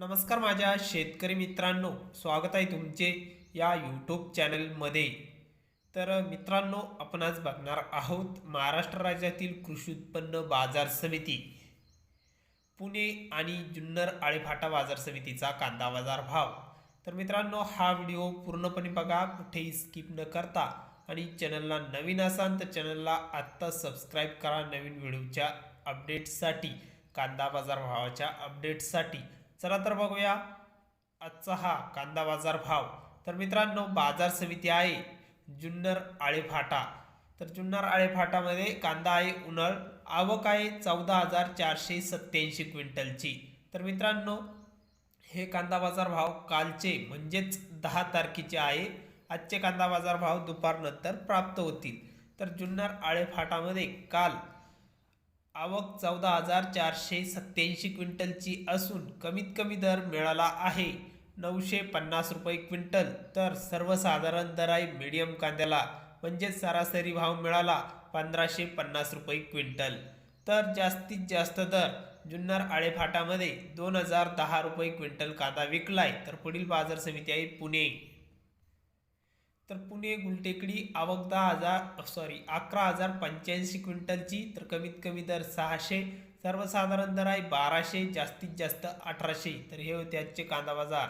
नमस्कार माझ्या शेतकरी मित्रांनो स्वागत आहे तुमचे या यूट्यूब चॅनलमध्ये तर मित्रांनो आपण आज बघणार आहोत महाराष्ट्र राज्यातील कृषी उत्पन्न बाजार समिती. पुणे आणि जुन्नर आळेफाटा बाजार समितीचा कांदा बाजार भाव. तर मित्रांनो हा व्हिडिओ पूर्णपणे बघा कुठेही स्किप न करता. आणि चॅनलला नवीन असाल तर चॅनलला आत्ता सबस्क्राईब करा नवीन व्हिडिओच्या अपडेट्ससाठी कांदा बाजार भावाच्या अपडेट्ससाठी चला तर बघूया. आजचा हा कांदा बाजार भाव. तर मित्रांनो बाजार समिती आहे जुन्नर आळेफाटा. तर जुन्नर आळेफाटामध्ये कांदा आहे उन्हाळ आवक आहे चौदा हजार चारशे सत्याऐंशी क्विंटलची. तर मित्रांनो हे कांदा बाजार भाव कालचे म्हणजेच दहा तारखेचे आहे. आजचे कांदा बाजार भाव दुपारनंतर प्राप्त होतील. तर जुन्नर आळेफाटामध्ये काल आवक चौदा हजार चारशे सत्याऐंशी क्विंटलची असून कमीत कमी दर मिळाला आहे. नऊशे पन्नास रुपये क्विंटल. तर सर्वसाधारण दर आहे मीडियम कांद्याला म्हणजेच सरासरी भाव मिळाला पंधराशे पन्नास रुपये क्विंटल. तर जास्तीत जास्त दर जुन्नर आळेफाटामध्ये दोन हजार दहा रुपये क्विंटल कांदा विकलाय. तर पुढील बाजार समिती आहे पुणे. तर पुणे गुलटेकडी आवक दहा हजार सॉरी अकरा हजार पंच्याऐंशी क्विंटलची. तर कमीत कमी दर सहाशे सर्वसाधारण दर आहे बाराशे जास्तीत जास्त अठराशे. तर हे होते आजचे कांदा बाजार.